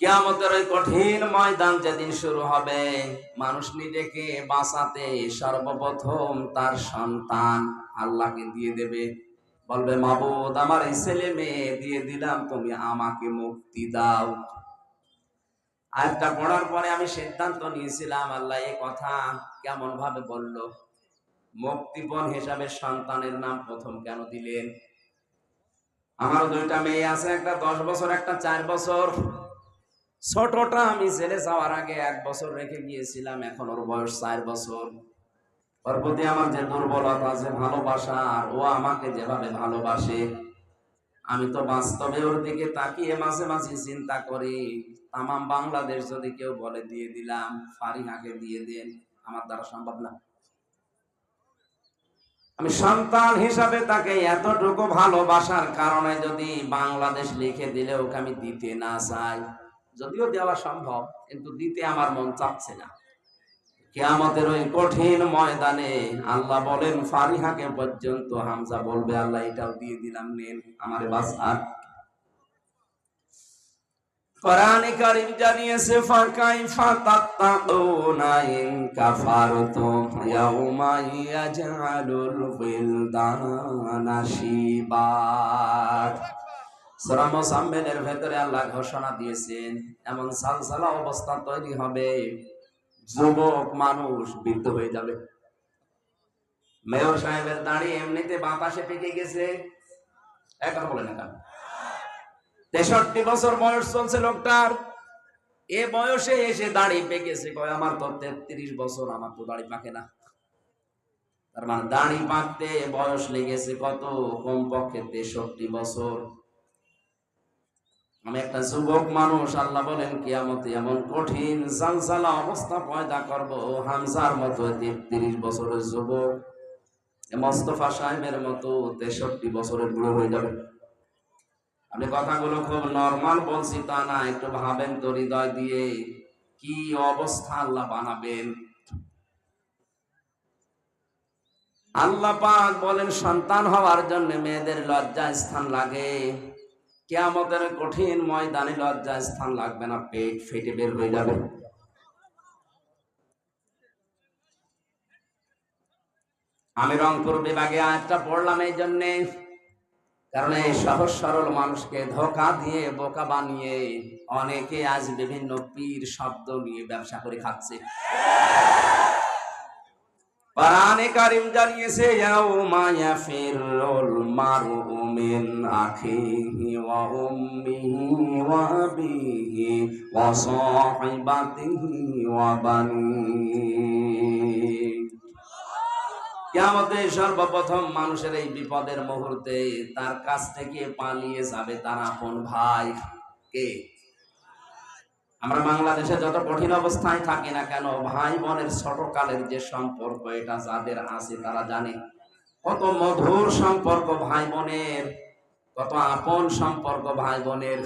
কেয়ামতের ওই কঠিন ময়দান যেদিন শুরু হবে, মানুষ নিজেকে বাঁচাতে সর্বপ্রথম তার সন্তান আল্লাহকে দিয়ে দেবে। বলবে, মাবুদ, আমার এই ছেলে মেয়ে, দিয়ে দিলাম, তুমি আমাকে মুক্তি দাও। আয়টা পড়ার পরে আমি সিদ্ধান্ত নিয়েছিলাম, আল্লাহ এই কথা কেমন ভাবে বলল, মুক্তিপণ হিসাবে সন্তানের নাম প্রথম কেন দিলেন? আমার দুইটা মেয়ে আছে, একটা দশ বছর, একটা চার বছর। ছোটটা আমি ছেলে যাওয়ার আগে এক বছর রেখে গিয়েছিলাম, এখন ওর বয়স চার বছর। ওর প্রতি আমার যে দুর্বলতা আছে ভালোবাসা, আর ও আমাকে যেভাবে ভালোবাসে, আমি তো বাস্তবে ওর দিকে তাকিয়ে মাঝে মাঝে চিন্তা করি। তামাম বাংলাদেশ যদি কেউ বলে, দিয়ে দিলাম, ফারিহাকে দিয়ে দেন, আমার দ্বারা সম্ভব না। আমি সন্তান হিসাবে তাকে এতটুকু ভালোবাসার কারণে যদি বাংলাদেশ লিখে দিলে ওকে আমি দিতে না চাই। যদিও দেওয়া সম্ভব, কিন্তু দিতে আমার মন চাচ্ছে না। কেয়ামতের ওই কঠিন ময়দানে আল্লাহ বলেন ফারিহাকে পর্যন্ত হামজা বলবে? আল্লাহ এটাও দিয়ে দিলাম, নেন আমার বাসার জানিয়েছে ভেতরে আল্লাহ ঘোষণা দিয়েছেন, এমন সালসালা অবস্থা তৈরি হবে, যুবক মানুষ বৃদ্ধ হয়ে যাবে। মেয়র সাহেবের দাঁড়িয়ে এমনিতে বাতাসে পেকে গেছে। বলে না কেন তেষট্টি বছর বয়স চলছে লোকটার। এ বয়সে এসে দাড়ি পেকেছে। কয়, আমার তো তেত্রিশ বছর, আমার তো দাড়ি পাকে না। তার মানে দাড়ি পাকতে বয়স লেগেছে কত? কমপক্ষে তেষট্টি বছর। আমি একটা যুবক মানুষ, আল্লাহ বলেন, কিয়ামতে এমন কঠিন জালজালা অবস্থা পয়দা করব। হামজার মতো তেত্রিশ বছরের যুবক মোস্তফা সাহেবের মতো তেষট্টি বছরের বুড়ো হয়ে যাবে। আমি কথাগুলো খুব নর্মাল বলছি তা না, একটু ভাবেন তো হৃদয় দিয়ে, কি অবস্থা আল্লাহ বানাবেন? আল্লাহ পাক বলেন, সন্তান হওয়ার জন্য মেয়েদের লজ্জা স্থান লাগে। কেয়ামতের কঠিন ময়দানে লজ্জা স্থান লাগবে না, পেট ফেটে বের হয়ে যাবে। আমি রংপুর বিভাগে আজটা পড়লাম এই জন্যে, কারণ এই সহজ সরল মানুষকে ধোকা দিয়ে বোকা বানিয়ে অনেকে আজ বিভিন্ন পীর শব্দ নিয়ে ব্যবসা করে খাচ্ছে। কোরআনে কারিম জানিয়েছে, ইয়াউমা ইয়াফিরুল মারউ মিন আখিহি ওয়া উম্মিহি ওয়া আবিহি ওয়া সাহিবাতিহি ওয়া বানিহি। কেমতে সর্বপ্রথম মানুষের এই বিপদের মুহূর্তে তার কাছ থেকে পালিয়ে যাবে তার আপন ভাই কে? আমরা বাংলাদেশে যত কঠিন অবস্থায় থাকি না কেন ভাই বোনের ছোটকালের যে সম্পর্ক, এটা যাদের আছে তারা জানে। কত মধুর সম্পর্ক ভাই বোনের কত আপন সম্পর্ক ভাই বোনের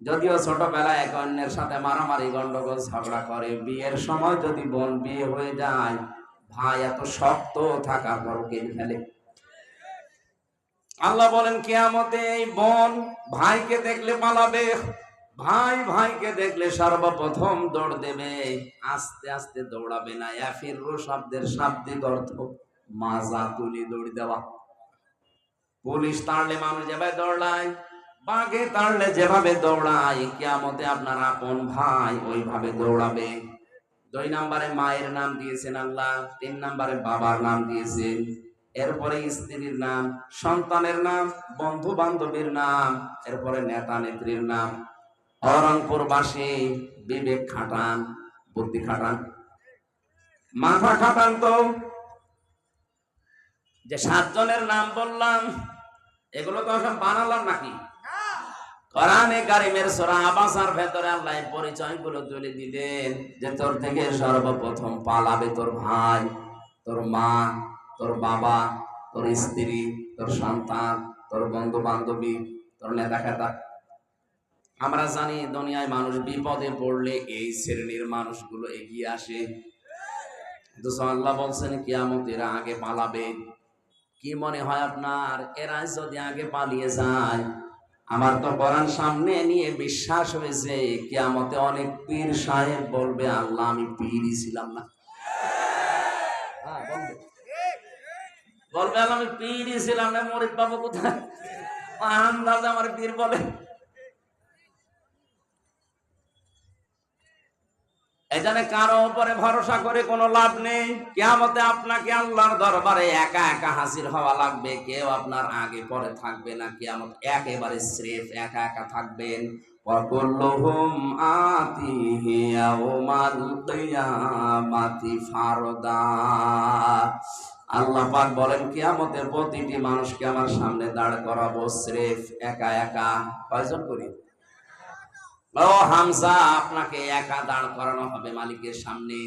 যদিও ছোটবেলায় এক অন্যের সাথে মারামারি, গন্ডগোল, ঝগড়া করে, বিয়ের সময় যদি বোন বিয়ে হয়ে যায়, ভাই এত শক্ত থাকার পর কেড়ে ফেলে। আল্লাহ বলেন, কেয়ামতে এই বোন ভাইকে দেখলে পালাবে। ভাই ভাইকে দেখলে সর্বপ্রথম দৌড় দেবে। আস্তে আস্তে দৌড়াবে না। এফিরু শব্দের শাব্দিক অর্থ মাজা তুলি দৌড় দেওয়া। পুলিশ তাড়লে মানুষ যেভাবে দৌড়ায়, বাঘে তাড়লে যেভাবে দৌড়ায়, কেয়ামতে আপনার আপন ভাই ওইভাবে দৌড়াবে। দুই নম্বরে মায়ের নাম দিয়েছেন আল্লাহ, তিন নম্বরে বাবার নাম দিয়েছেন। এরপরে স্ত্রীর নাম, সন্তানের নাম বন্ধু বান্ধবীর নাম, এরপরে নেতা নেত্রীর নাম। অরংপুরবাসী বিবেক খাটান, বুদ্ধি খাটান। মাথা খাটান তো। যে সাতজনের নাম বললাম, এগুলো তো সব বানালাম নাকি? তুলে যে তোর থেকে সর্বপ্রথম পালাবে তোর ভাই, তোর মা, তোর বাবা, তোর স্ত্রী, তোর সন্তান, তোর বন্ধু বান্ধবী তোর নেতা খেতা আমরা জানি দুনিয়ায় মানুষ বিপদে পড়লে এই শ্রেণির মানুষগুলো এগিয়ে আসে। আল্লাহ বলছেন কিয়ামত এরা আগে পালাবে। কি মনে হয় আপনার? এরা যদি আগে পালিয়ে যায় আমার তো কোরআন সামনে নিয়ে বিশ্বাস হয়েছে কিয়ামতে অনেক পীর সাহেব বলবে আল্লাহ আমি পীরই ছিলাম না। হ্যাঁ, বলবে। আল্লাহ আমি পীরই ছিলাম না মরিদ পাবো কোথায় আন্দাজ আমার পীর বলে। এখানে কারো উপরে ভরসা করে কোনো লাভ নেই কেয়ামতে আপনাকে আল্লাহর দরবারে একা একা হাজির হওয়া লাগবে কেউ আপনার আগে পরে থাকবে না কেয়ামত একেবারে স্রেফ একা একা থাকবেন وكلهم آتيه يوم القيامة فردا আল্লাহ পাক বলেন কিয়ামতে প্রতিটি মানুষকে আমার সামনে দাঁড় করাবো স্রেফ একা একা কয়জন করি ও হামজা, আপনাকে একা দাঁড় করানো হবে মালিকের সামনে।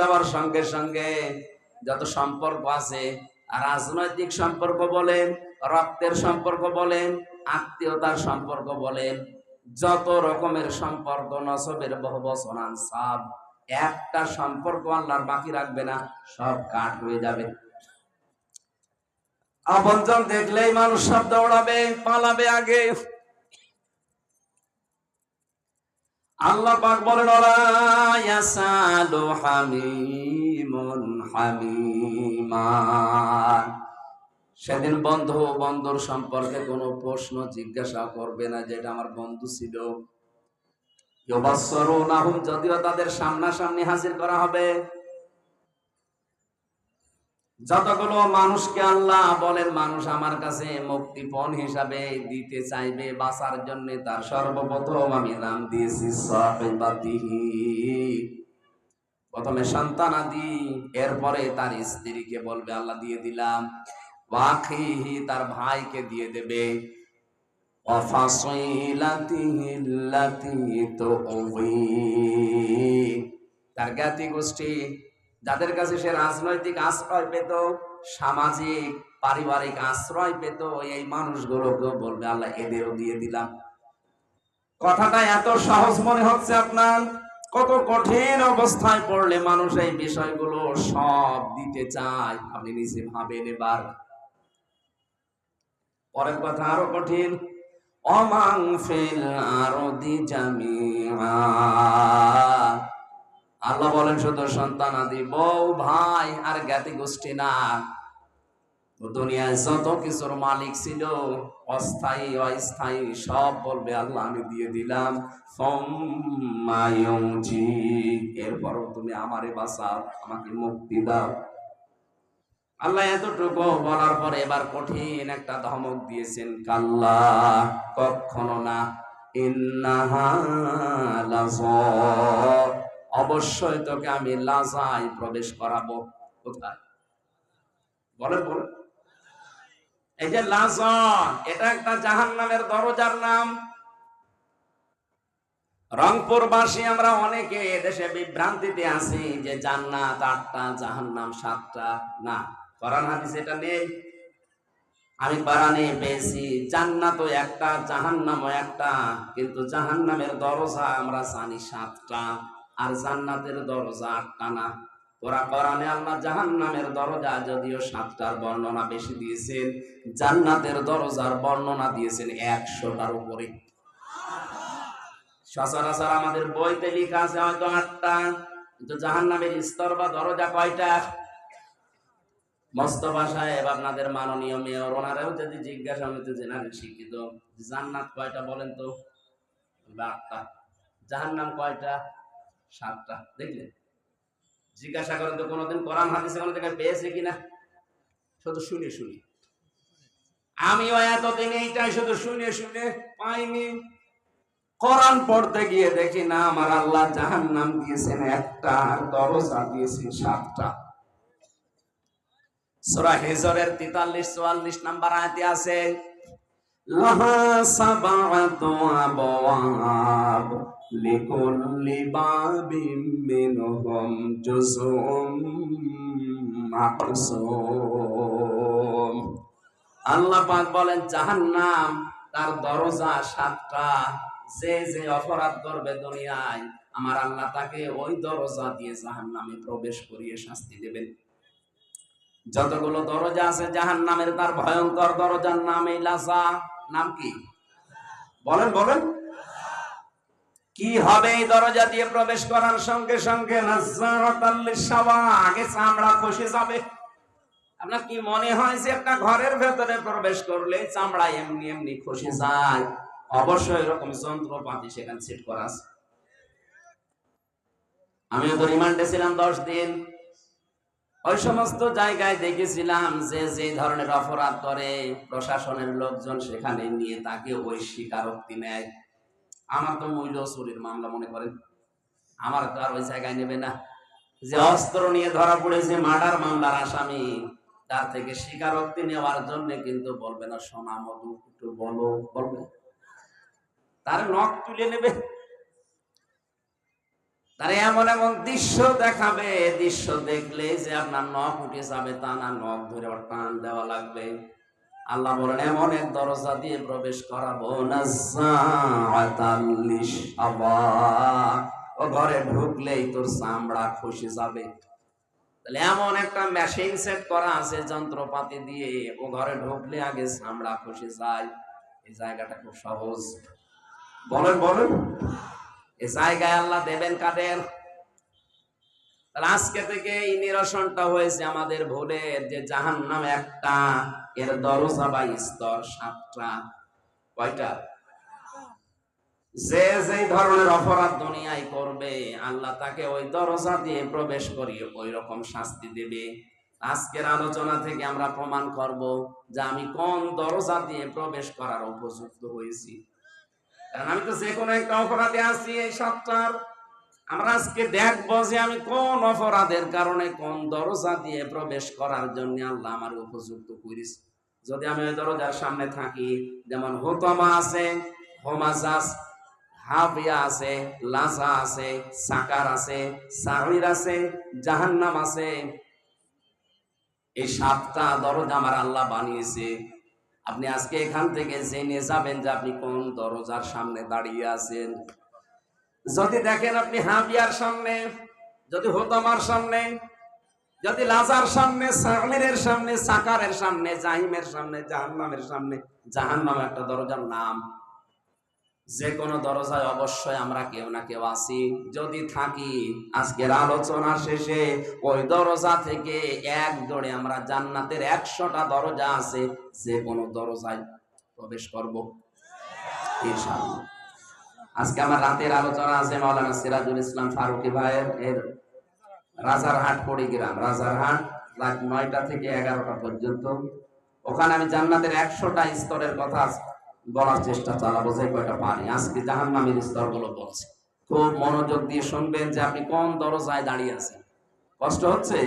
দেওয়ার সঙ্গে সঙ্গে যত সম্পর্ক আছে, রাজনৈতিক সম্পর্ক বলেন, রক্তের সম্পর্ক বলেন, আত্মীয়তার সম্পর্ক বলেন, যত রকমের সম্পর্ক নসবের বহুবচনান সাব একটা সম্পর্ক আল্লাহর বাকি রাখবে না, সব কাট হয়ে যাবে। আপনজন দেখলেই মানুষ সব দৌড়াবে, পালাবে আগে। আল্লাহ পাক বলেন সেদিন বন্ধু বন্ধুর সম্পর্কে কোনো প্রশ্ন জিজ্ঞাসা করবে না, যেটা আমার বন্ধু ছিল। যদিও তাদের সামনাসামনি হাজির করা হবে। যতগুলো মানুষকে আল্লাহ বলেন, মানুষ আমার কাছে মুক্তিপণ হিসাবে দিতে চাইবে, বাঁচার জন্য তার সর্বপ্রথম আমি নাম দিয়েছি প্রথমে সন্তান আদি, এরপরে তার স্ত্রীকে বলবে, আল্লাহ দিয়ে দিলাম। তার ভাইকে দিয়ে দেবে। তার জ্ঞাতি গোষ্ঠী, যাদের কাছে সে রাজনৈতিক আশ্রয় পেত, সামাজিক, পারিবারিক আশ্রয় পেত, এই মানুষগুলোকেও বলবে, আল্লাহ এদেরও দিয়ে দিলাম। কথাটা এত সহজ মনে হচ্ছে আপনার? কত কঠিন অবস্থায় পড়লে মানুষ এই বিষয়গুলো সব দিতে চায়, আপনি নিজে ভাবেন এবার। পরের কথা আরও কঠিন। অমাং ফিল আরদি জামিআ। আল্লাহ বলেন, শুধু সন্তান আদি, বউ, ভাই আর জ্ঞাতি গোষ্ঠী না। দুনিয়ায় যত কিছুর মালিক ছিল, অস্থায়ী অস্থায়ী, সব বলবে, আল্লাহ, আমি দিয়ে দিলাম। এরপরও তুমি আমারে বাঁচাও, আমাকে মুক্তি দাও। আল্লাহ এতটুকু বলার পরে এবার কঠিন একটা ধমক দিয়েছেন, কাল্লা, কখনো না। অবশ্যই তোকে আমি লাজায় প্রবেশ করাবো। কোথায়? বলেন বলেন। এই যে লাজা, এটা একটা জাহান নামের দরজার নাম। রংপুরবাসী আমরা অনেকে দেশে বিভ্রান্তিতে আছি যে জান্নাত আটটা, জাহান্নাম সাতটা, না। কোরআন হাদিস এটা নেই আমি পেয়েছি জান্নাতও একটা জাহান্নামও একটা, কিন্তু জাহান্নামের দরজা আমরা জানি সাতটা, আর জান্নাতের দরজা আটটা না। ওরা কোরআনে আল্লাহ জাহান্নামের দরজা যদিও সাতটার বর্ণনা বেশি দিয়েছেন, জান্নাতের দরজার বর্ণনা দিয়েছেন একশোটার উপরে। সচরাচর আমাদের বইতে লেখা আছে হয়তো আটটা, কিন্তু জাহান্নামের স্তর বা দরজা কয়টা? মস্তফা সাহেব আপনাদের মাননীয় মেয়র ওনারাও যদি জিজ্ঞাসা আমি তো জেনারেল শিক্ষিত, জান্নাত কয়টা বলেন তো? আটটা। জাহান্নাম কয়টা? সাতটা। দেখলেন? জিজ্ঞাসা করেন তো, কোনোদিন কোরআন, হাদিসে কোনো জায়গায় পেয়েছে কিনা শুধু শুনে শুনি। আমিও এতদিন এইটাই শুধু শুনে শুনে পাইনি। কোরআন পড়তে গিয়ে দেখি, না, আমার আল্লাহ জাহান নাম দিয়েছেন একটা দরজা দিয়েছেন সাতটা। সূরা হিজরের 43 44 নাম্বার আয়াতে আছে আল্লাহ পাক বলেন, জাহান্নাম তার দরজা সাতটা, যে যে অপরাধ করবে দুনিয়ায়, আমার আল্লাহ তাকে ওই দরজা দিয়ে জাহান নামে প্রবেশ করিয়ে শাস্তি দেবেন। যতগুলো দরজা আছে জাহান নামের তার ভয়ঙ্কর দরজার নাম এই লাসা। নাম কি? বলেন বলেন। কি হবে এই দরজা দিয়ে প্রবেশ করার সঙ্গে সঙ্গে? আগে চামড়া খসে যাবে। আপনার কি মনে হয় যে একটা ঘরের ভেতরে প্রবেশ করলে চামড়া এমনি এমনি খসে যায়? অবশ্যই এরকম যন্ত্রপাতি সেখানে সেট করা আছে। আমিও তো রিমান্ডে ছিলাম দশ দিন। ওই সমস্ত জায়গায় দেখেছিলাম যে যে ধরনের অপরাধ করে প্রশাসনের লোকজন সেখানে নিয়ে তাকে ওই স্বীকারোক্তি নেয়। আমার তো মূল্য চুরির মামলা মনে করেন। আমার তো আর ওই জায়গায় নেবে না। যে অস্ত্র নিয়ে ধরা পড়েছে, মার্ডার মামলার আসামি, তার থেকে স্বীকারোক্তি নেওয়ার জন্য কিন্তু বলবে না, সোনা মধু একটু বলো, বলবে। তার নখ তুলে নেবে। তার এমন এমন দৃশ্য দেখাবে, দৃশ্য দেখলে যে আপনার নখ উঠে যাবে, তা না, নখ ধরে টান দেওয়া লাগবে। আল্লাহ বলেন, এমন এক দরজা দিয়ে প্রবেশ করাবো ও ঘরে ঢুকলেই তোর চামড়া খসে যাবে। তাহলে এমন একটা মেশিন সেট করা আছে, যন্ত্রপাতি দিয়ে। ও ঘরে ঢুকলে আগে চামড়া খসে যায়। এই জায়গাটা খুব সহজ। বলেন বলেন। এই জায়গায় আল্লাহ দেবেন কাদের? আজকে থেকে এই নিরসনটা হয়েছে আমাদের ভুলের যে জাহান নাম একটা, এর দরজা বা স্তর সাতটা। কয়টা? যে যে ধরনের অপরাধ দুনিয়ায় করবে, আল্লাহ তাকে ওই দরজা দিয়ে প্রবেশ করিয়ে ওই রকম শাস্তি দেবে। আজকের আলোচনা থেকে আমরা প্রমাণ করব যে আমি কোন দরজা দিয়ে প্রবেশ করার উপযুক্ত হয়েছি। আমি তো যে কোনো একটা অপরাধে আছি এই সাতটার। আমরা আজকে দেখব যে আমি কোন অপরাধের কারণে কোন দরজা দিয়ে প্রবেশ করার জন্য আল্লাহ আমার উপযুক্ত করেছি যদি আমি ওই দরজার সামনে থাকি, যেমন হোতমা আছে হোমাজাস হাবিয়া আছে লাসা আছে, সাকার আছে সাহির আছে, জাহান্নাম আছে। এই সাতটা দরজা আমার আল্লাহ বানিয়েছে। আপনি আজকে এখান থেকে জেনে যাবেন যে আপনি কোন দরজার সামনে দাঁড়িয়ে আছেন। যদি দেখেন আপনি হাবিয়ার সামনে, যদি হোতামার সামনে, যদি লাজার সামনে সামিরের সামনে, সাকারের সামনে, জাহিমের সামনে, জাহান্নামের সামনে জাহান্নাম একটা দরজার নাম যে কোনো দরজায় অবশ্যই আমরা কেউ না কেউ আছি। যদি থাকি, আজকের আলোচনা শেষে ওই দরজা থেকে এক দৌড়ে আমরা জান্নাতের একশোটা দরজা আছে যে কোনো দরজায় প্রবেশ করব। আজকে আমার রাতের আলোচনা আছে মাওলানা সিরাজুল ইসলাম ফারুকি ভাইয়ের এর রাজারহাট পড়িগ্রাম রাজারহাট রাত নয়টা থেকে এগারোটা পর্যন্ত। ওখানে আমি জান্নাতের একশোটা স্তরের কথা বলার চেষ্টা চালাবো যে কয়টা পারি আজকে জাহান নামের স্তরগুলো বলছে। খুব মনোযোগ দিয়ে শুনবেন যে আপনি কোন দরজায় দাঁড়িয়ে আছেন। কষ্ট হচ্ছে?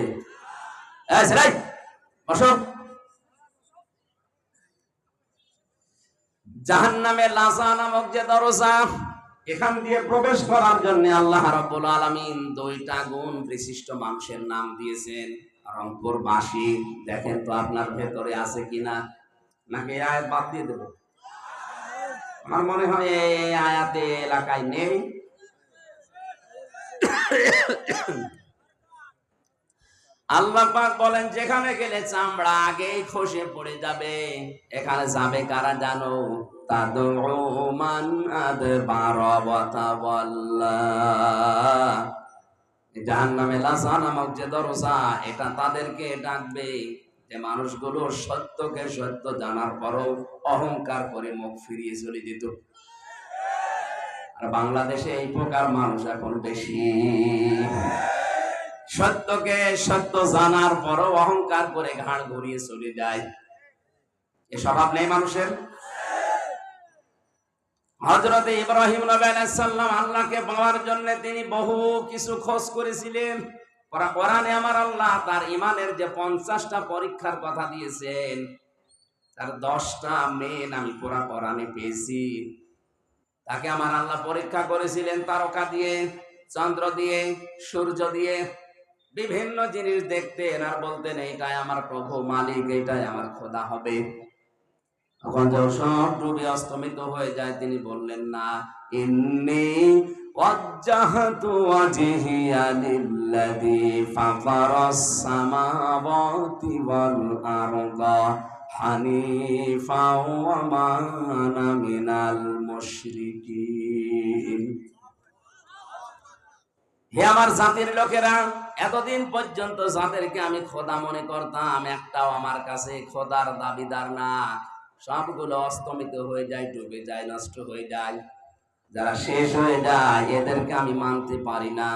জাহান নামে লাসা নামক যে দরজা, এখান দিয়ে প্রবেশ করার জন্য আল্লাহ রাব্বুল দুইটা গুণ বিশিষ্ট মানুষের নাম দিয়েছেন। রংপুর বাসী দেখেন তো আপনার ভেতরে আছে কিনা? নাকি আয়াত বাদ দিয়ে দেবো? আমার মনে হয় এই আয়াতে এলাকায় নেই। আল্লাহ পাক বলেন, যেখানে গেলে চামড়া আগেই খসে পড়ে যাবে। এখানে যাবে কারা জানো? তাদউ মান আদবার লাসা নামক যে দরজা এটা তাদেরকে ডাকবে। যে মানুষগুলো সত্যকে সত্য জানার পরও অহংকার করে মুখ ফিরিয়ে চলে যেত আর বাংলাদেশে এই প্রকার মানুষ এখন বেশি। সত্যকে সত্য জানার পরও অহংকার করে ঘাড় ঘুরিয়ে চলে যায়। এ স্বভাব নেই মানুষের? হজরত ইব্রাহিম নবী আলাইহিস সালাম আল্লাহকে পাওয়ার জন্য তিনি বহু কিছু খোঁজ করেছিলেন। কোরা- কোরআনে আমার আল্লাহ, তার ইমানের যে পঞ্চাশটা পরীক্ষার কথা দিয়েছেন, তার দশটা মেন আমি পুরা কোরআনে পেয়েছি। তাকে আমার আল্লাহ পরীক্ষা করেছিলেন তারকা দিয়ে, চন্দ্র দিয়ে, সূর্য দিয়ে, বিভিন্ন জিনিস দেখতেন আর বলতেন, এইটাই আমার প্রভু মালিক, এইটাই আমার খোদা হবে। তখন যখন সব ডুবে অস্তমিত হয়ে যায়, তিনি বললেন, না, ইন্নি وجهت وجهي للذي فطر السماوات والأرض حنيفا وما أنا من المشركين হে আমার জাতির লোকেরা এতদিন পর্যন্ত যাদেরকে আমি খোদা মনে করতাম একটাও আমার কাছে খোদার দাবিদার না সবগুলো অস্তমিত হয়ে যায় ডুবে যায় নষ্ট হয়ে যায় যারা শেষ হয়ে যায় এদেরকে আমি মানতে পারি না।